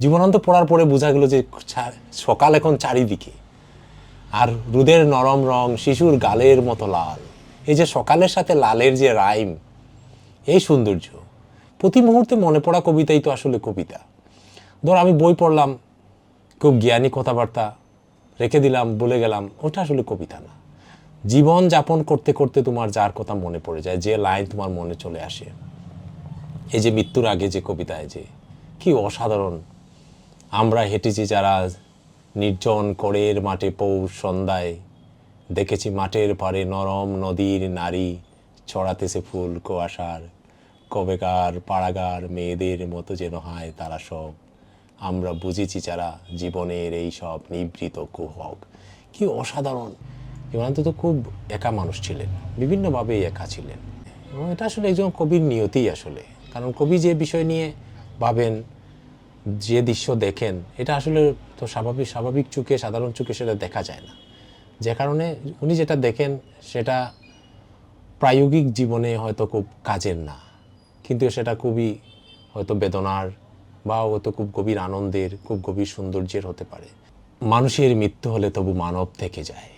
জীবনান্ত পড়ার পরে বোঝা গেল যে সকাল এখন চারিদিকে। আর রোদের নরম রং, শিশুর গালের মতো লাল। এই যে সকালের সাথে লালের যে রাইম, এই সৌন্দর্য। প্রতি মুহূর্তে মনে পড়া কবিতাই তো আসলে কবিতা। ধর আমি বই পড়লাম, খুব জ্ঞানী কথাবার্তা রেখে দিলাম, বলে গেলাম, ওটা আসলে কবিতা না। জীবন যাপন করতে করতে তোমার যার কথা মনে পড়ে যায়, যে লাইন তোমার মনে চলে আসে। এই যে মৃত্যুর আগে যে কবিতায় যে, কি অসাধারণ আমরা হেঁটেছি যারা নির্জন করের মাঠে পৌষ সন্ধ্যায়। দেখেছি মাঠের পাড়ে নরম নদীর নারী ছড়াতেছে ফুল কুয়াশার। কবেকার পাড়াগার মেয়েদের মতো যেন হয় তারা সব। আমরা বুঝেছি যারা জীবনের এই সব নিবৃত কুহক। কি অসাধারণ। ইমান্ত তো খুব একা মানুষ ছিলেন, বিভিন্নভাবেই একা ছিলেন। এবং এটা আসলে একজন কবির নিয়তিই আসলে। কারণ কবি যে বিষয় নিয়ে ভাবেন যে দৃশ্য দেখেন, এটা আসলে তো স্বাভাবিক স্বাভাবিক চোখে, সাধারণ চোখে সেটা দেখা যায় না। যে কারণে উনি যেটা দেখেন, সেটা প্রায়োগিক জীবনে হয়তো খুব কাজের না। কিন্তু সেটা খুবই হয়তো বেদনার বা হয়তো খুব গভীর আনন্দের, খুব গভীর সৌন্দর্যের হতে পারে। মানুষের মৃত্যু হলে তবু মানব থেকে যায়।